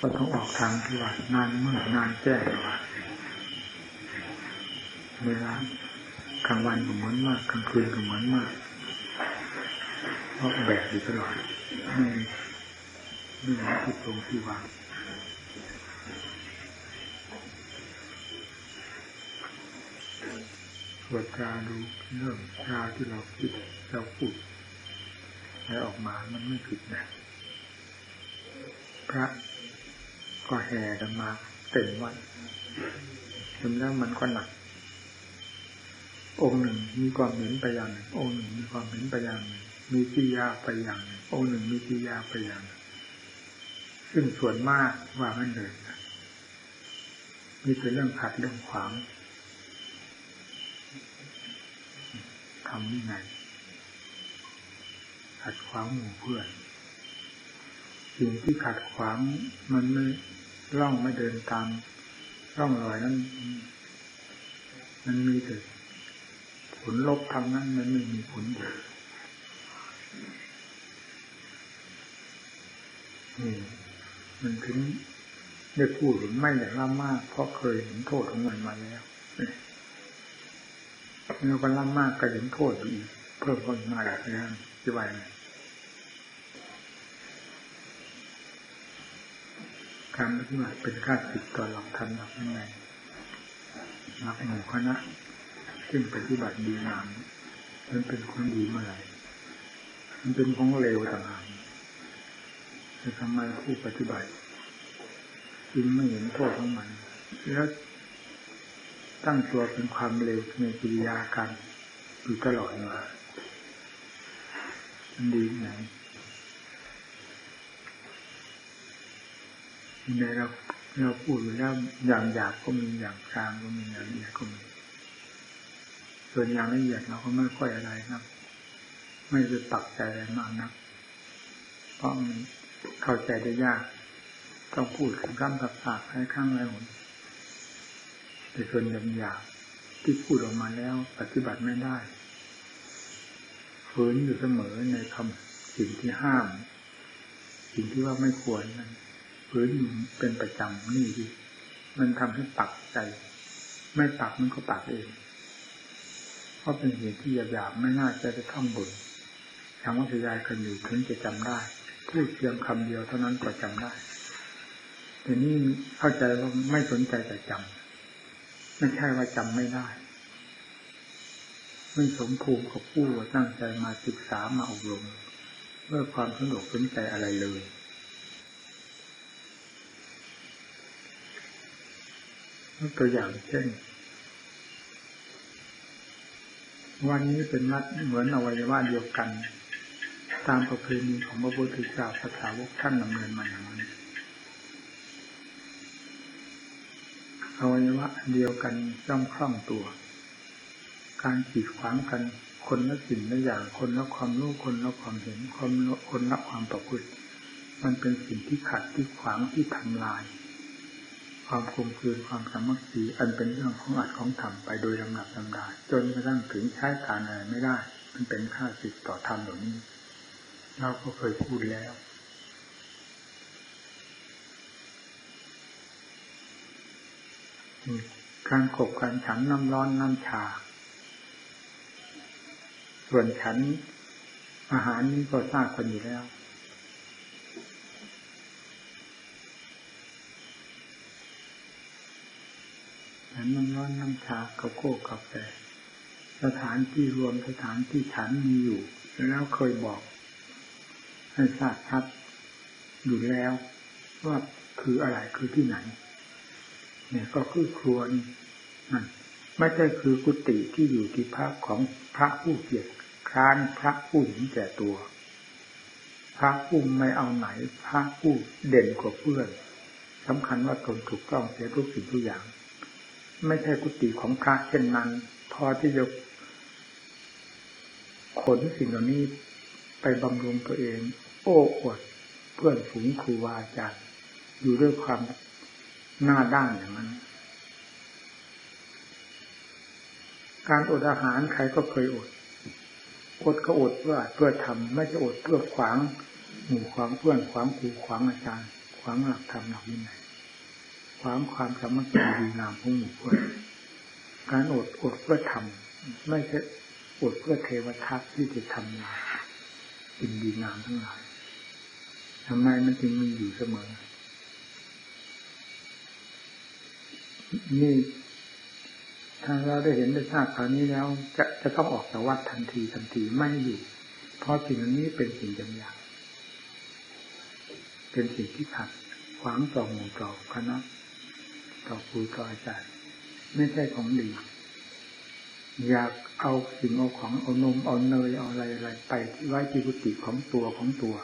ก็ต้องออกทางที่ว่านานมืดนานแจ้งว่าเวลากลางวันก็เหมือนมากกลางคืนก็เหมือนมากเพราะแบกอยู่ตลอดไม่ไม่มีที่ตรงที่วางตรวจตราดูเรื่องราที่เราคิดเราพูดให้วออกมามันไม่ผิดนะพระ ก็แห่กันมาเต็มวัดจนแล้วมันก็หนัก องค์หนึ่งมีความเห็นไปอย่างหนึ่งองค์หนึ่งมีความเห็นไปอย่างหนึ่งมีกิยาไปอย่างหนึ่งองค์หนึ่งมีกิยาไปอย่างหนึ่งซึ่งส่วนมากว่ามันเลยนะมีแต่เรื่องขัดเรื่องขวางทำยังไงขัดขวางหมู่เพื่อนสิ่งที่ขัดขวางมันไม่ ล่องไม่เดินตามร่องรอยนั้น มันมีแต่ผลลบทางนั้น มันไม่มีผลบวกนี่มันถึงได้พูดหรือไม่อย่างล่ามาก เพราะเคยเห็นโทษของมันมาแล้วเมื่อวันล่ามากก็เห็นโทษอีกเพิ่มขึ้นมาอีกแล้วที่ว่าไง การปฏิบัติเป็นค่าสิทธิ์ต่อหลักธรรมหลักยังไงหลักหมู่คณะซึ่งปฏิบัติดีงามมันเป็นของดีเมื่อไหร่มันเป็นของเลวต่างหากแต่ทำไมผู้ปฏิบัติจึงไม่เห็นโทษของมัน แล้วตั้งตัวเป็นความเลวในกิริยาการอยู่ตลอดมามันดีไหน ในเราเราพูดอยู่แล้วอย่างหยาบก็มีอย่างกลางก็มีอย่างละเอียดก็มีส่วนอย่างละเอียดเราก็ไม่ค่อยอะไรนะไม่จะตักใจอะไรมากนะเพราะมันเข้าใจได้ยากต้องพูดคำคำตักตักให้ข้างไรหนแต่ส่วนอย่างหยาบที่พูดออกมาแล้ว ปฏิบัติไม่ได้ฝืนอยู่เสมอในคำสิ่งที่ห้าม สิ่งที่ว่าไม่ควรนั้น ฝืนอยู่เป็นประจำนี่ดิมันทำให้ปักใจ ไม่ปักมันก็ปักเองเพราะเป็นเหตุที่หยาบๆไม่น่าจะได้ท่องบนยังว่าจะยายกันอยู่ถึงจะจำได้พูดเพียงคำเดียวเท่านั้นก็จำได้แต่นี่เข้าใจว่าไม่สนใจแต่จำไม่ใช่ว่าจำไม่ได้ไม่สมภูมิกับผู้ตั้งใจมาศึกษามาอบรมเพื่อความสนุกสนใจอะไรเลย ตัวอย่างเช่น วันนี้เป็นนัดเหมือนอวัยวะเดียวกัน ตามประเพณีของพระพุทธเจ้าพระสาวกท่านดำเนินมาอย่างนั้นอวัยวะเดียวกันย่อมคล่องตัว การขีดขวางกันคนละสิ่งละอย่างคนละความรู้คนละความเห็นคนละคนละความประพฤติมันเป็นสิ่งที่ขัดที่ขวางที่ทำลาย ความคมคืนความสามัคคีอันเป็นเรื่องของอัดของธรรมไปโดยลำดับลำดาจนกระทั่งถึงใช้การอะไรไม่ได้ มันเป็นค่าสิทธิ์ต่อธรรมเหล่านี้ เราก็เคยพูดแล้วการขบการฉันน้ำร้อนน้ำชา ส่วนฉันอาหารนี้ก็ทราบกันอยู่แล้ว นน้ำร้อนน้ำชาโกโก้กาแฟสถานที่รวมสถานที่ฉันมีอยู่ แล้วเคยบอก ให้ทราบชัดอยู่แล้ว ว่าคืออะไรคือที่ไหน เนี่ยก็คือครัวนี่นั่นไม่ใช่คือกุฏิที่อยู่ที่พักของพระผู้เกียรติคร้านพระผู้หญิงแก่ตัว พระผู้ไม่เอาไหน พระผู้เด่นกว่าเพื่อนสำคัญว่าตนถูกต้องเสียทุกสิ่งทุกอย่าง ไม่ใช่กุฏิของพระเช่นนั้น พอที่จะขนสิ่งเหล่านี้ไปบำรุงตัวเอง โอ้อวดเพื่อนฝูงครูบาอาจารย์อยู่ด้วยความหน้าด้านอย่างนั้น การอดอาหารใครก็เคยอดอดก็อดเพื่อเพื่อทำไม่ใช่อดเพื่อขวาง หมู่ขวางเพื่อนขวางครูขวางอาจารย์ขขวางหลักธรรมหลักวินัย ขวางความสามัคคีดีงามของหมู่เพื่อนการอดอดเพื่อทำไม่ใช่อดเพื่อเทวทัตที่จะทำงานอินดีงามทั้งหลายทำไมมันจึงมีอยู่เสมอ นี่ถ้าเราได้เห็นได้ทราบคราวนี้แล้ว จะจะต้องออกจากวัดทันทีทันทีไม่อยู่ เพราะสิ่งนี้เป็นสิ่งจำยากเป็นสิ่งที่ขัดขวางต่อหมู่ต่อคณะ ต่อครูต่ออาจารย์ ไม่ใช่ของดี อยากเอาสิ่งเอาของเอานมเอาเนยเอาอะไรอะไรไปไว้ที่กุฏิของตัวของตัว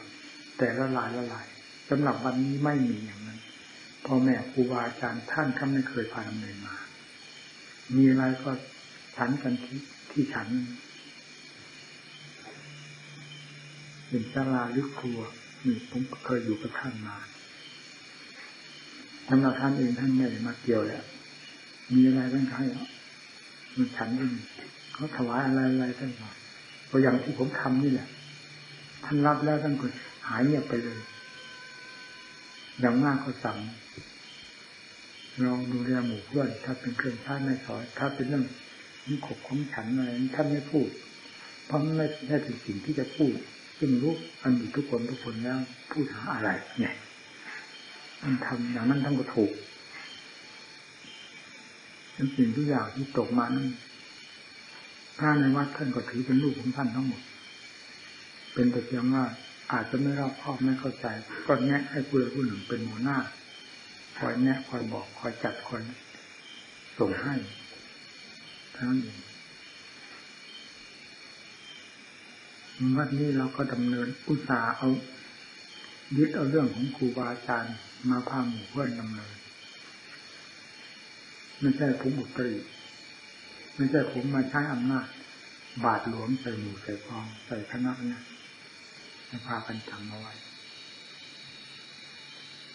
แต่ละลายละลายสำหรับวันนี้ไม่มีอย่างนั้นพ่อแม่ครูบาอาจารย์ท่านท่านไม่เคยพาดำเนินมา มีอะไรก็ฉันกันที่ที่ฉันเป็นศาลาหรือครัวนี่ผมเคยอยู่กับท่านมา สำหรับท่านเองท่านไม่ได้มาเกี่ยวแล้วมีอะไรท่านให้มันฉันเองเขาถวายอะไรอะไรท่านบอกตัวอย่างที่ผมทำนี่แหละท่านรับแล้วท่านก็หายเงียบไปเลยอย่างมากก็สั่งเราดูแลหมู่เพื่อนถ้าเป็นเครื่องท่านไม่สอนถ้าเป็นเรื่องนิขบของฉันอะไรท่านไม่พูด เพราะไม่ใช่สิ่งที่จะพูดซึ่งรู้อันอยู่ทุกคนทุกคนแล้วพูดหาอะไร เนี่ย มันทำอย่างนั้นทั้งก็ถูกทั้งสิ่งทุกอย่างที่ตกมานั้นถ้าในวัดท่านก็ถือเป็นลูกของท่านทั้งหมด เป็นแต่เพียงว่าอาจจะไม่รอบคอบไม่เข้าใจ ก็แนะให้ผู้ใดผู้หนึ่งเป็นหัวหน้า คอยแนะคอยบอกคอยจัดคอยส่งให้ทั้งนั้นเองวัดนี้เราก็ดำเนินอุตสาห์เอา ยึดเอาเรื่องของครูบาอาจารย์มาพาหมู่เพื่อนดำเนินไม่ใช่ผมอุตริไม่ใช่ผมมาใช้อำนาจบาดหลวงใส่หมู่ใส่กองใส่คณะเนี่ยให้พากันจำเอาไว้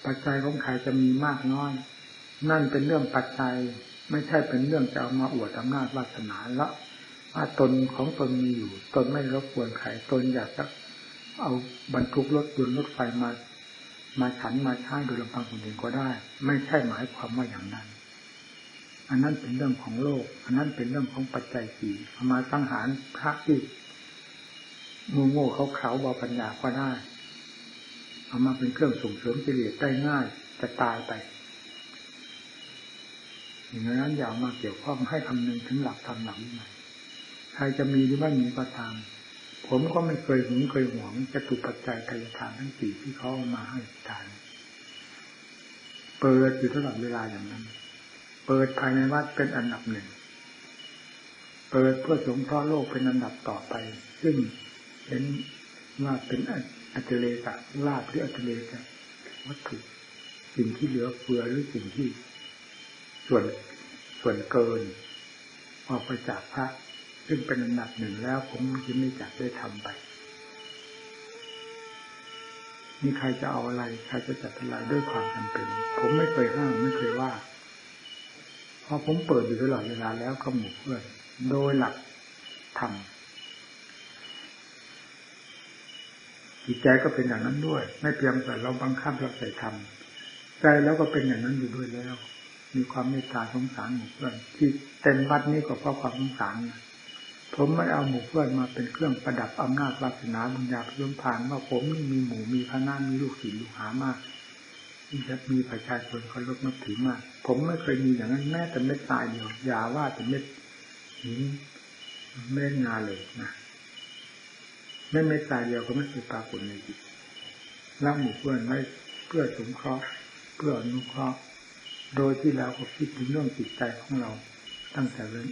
ปัจจัยของใครจะมีมากน้อย นั่นเป็นเรื่องปัจจัย ไม่ใช่เป็นเรื่องจะเอามาอวดอำนาจวาสนาละว่าตนของตนมีอยู่ ตนไม่รบกวนใครตนอยากจะ เอาบรรทุกรถยนต์รถไฟมา มาฉันมาใช้โดยลำพังคนเองก็ได้ ไม่ใช่หมายความว่าอย่างนั้น อันนั้นเป็นเรื่องของโลก อันนั้นเป็นเรื่องของปัจจัยสี่เอามาสังหารพระที่งูโง่เขาเขาบาปัญญาก็ได้เอามาเป็นเครื่องส่งเสริมกิเลสได้ง่ายจะตายไปอย่างนั้นอย่ามาเกี่ยวข้องให้คำนึงถึงหลักธรรมหลักนี้ใครจะมีหรือไม่มีก็ตาม ผมก็ไม่เคยหึงเคยหวงจะถูกปัจจัยทายทานทั้งสี่ที่เขาเอามาให้ทาน เปิดอยู่ตลอดเวลาอย่างนั้น เปิดภายในวัดเป็นอันดับหนึ่ง เปิดเพื่อสงเคราะห์โลกเป็นอันดับต่อไป ซึ่งเห็นว่าเป็นอัจเลกะลาบหรืออัจเลกะวัตถุสิ่งที่เหลือเฟือหรือสิ่งที่ ส่วนส่วนเกิน ออกไปจากพระ ซึ่งเป็นอันดับหนึ่งแล้ว ผมจะไม่จักได้ทำไปมีใครจะเอาอะไรใครจะจัดอะไรด้วยความจำเป็น ผมไม่เคยห้ามไม่เคยว่าพอผมเปิดอยู่ตลอดเวลาแล้วก็หมู่เพื่อนโดยหลักธรรมจิตใจก็เป็นอย่างนั้นด้วย ไม่เพียงแต่เราบังคับเราใส่ธรรมใจแล้วก็เป็นอย่างนั้นอยู่ด้วยแล้ว มีความเมตตาสงสารหมู่เพื่อนที่เต็มวัดนี้ก็เพราะความสงสารนะ ผมไม่เอาหมู่เพื่อนมาเป็นเครื่องประดับอำนาจวาสนาบุญญาพิมพานว่าผมนี่มีหมู่มีพระนามีลูกศิษย์ลูกหามากที่จะมีประชาชนเคารพนับถือมาก ผมไม่เคยมีอย่างนั้นแม้แต่เม็ดทรายเดียวอย่าว่าแต่เม็ดหินเม็ดงาเลยนะแม้เม็ดทรายเดียวก็ไม่เคยปรากฏในจิตรักหมู่เพื่อนไว้เพื่อสงเคราะห์เพื่ออนุเคราะห์โดยที่เราก็คิดถึงเรื่องจิตใจของเราตั้งแต่เริ่ม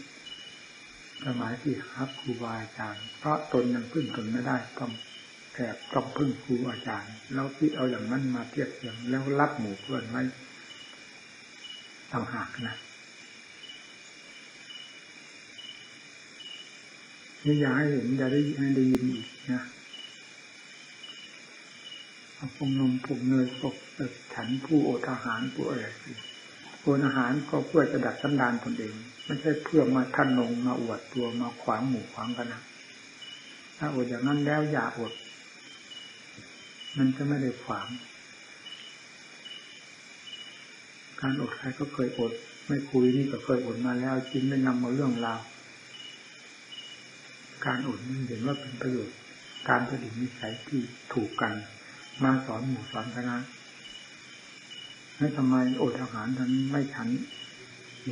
สมัยที่ครับครูบาอาจารย์เพราะตนยังพึ่งตนไม่ได้ต้องแอบต้องพึ่งครูอาจารย์แล้วที่เอาอย่างนั้นมาเทียบเทียงแล้วรับหมู่เพื่อนไว้ต่างหากนะนี่อย่าให้เห็นอยาได้ให้ได้ยินอีกนะเอาพงนมพงเนยพวกฉันผู้โอทหารผู้อะไรโอนอาหารก็เพื่อจะดัดสันดานตนเองไม่ใช่เพื่อมาท่านลงมาอวดตัวมาขวางหมู่ขวางกันนะถ้าอดอย่างนั้นแล้วอย่าอด มันจะไม่ได้ขวาง การอดใครก็เคยอด ไม่คุยนี่ก็เคยอดมาแล้วจริงไม่นำมาเรื่องราวการอดนี่เห็นว่าเป็นประโยชน์ การผลิตนิสัยที่ถูกกัน มาสอนหมู่สอนคณะ ให้ทำไมอดอาหารทั้งไม่ฉัน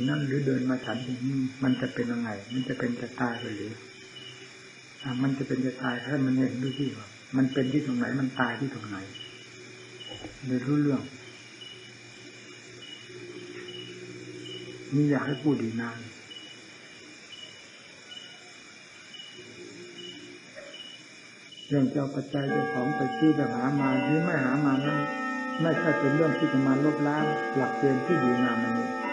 นั่นหรือเดินมาฉันอย่างนี้มันจะเป็นยังไง มันจะเป็นจะตายไปหรือมันจะเป็นจะตายถ้ามันเห็นดูที่ว่ามันเป็นที่ตรงไหน มันตายที่ตรงไหนเลยรู้เรื่องนี่อยากให้พูดดีนานเรื่องเจ้าปัจจัยเจ้าของไปซื้อไปหามาหรือไม่หามานั้น ไม่ใช่เป็นเรื่องที่จะมาลบล้างหลักเกณฑ์ที่ดีงามอันนี้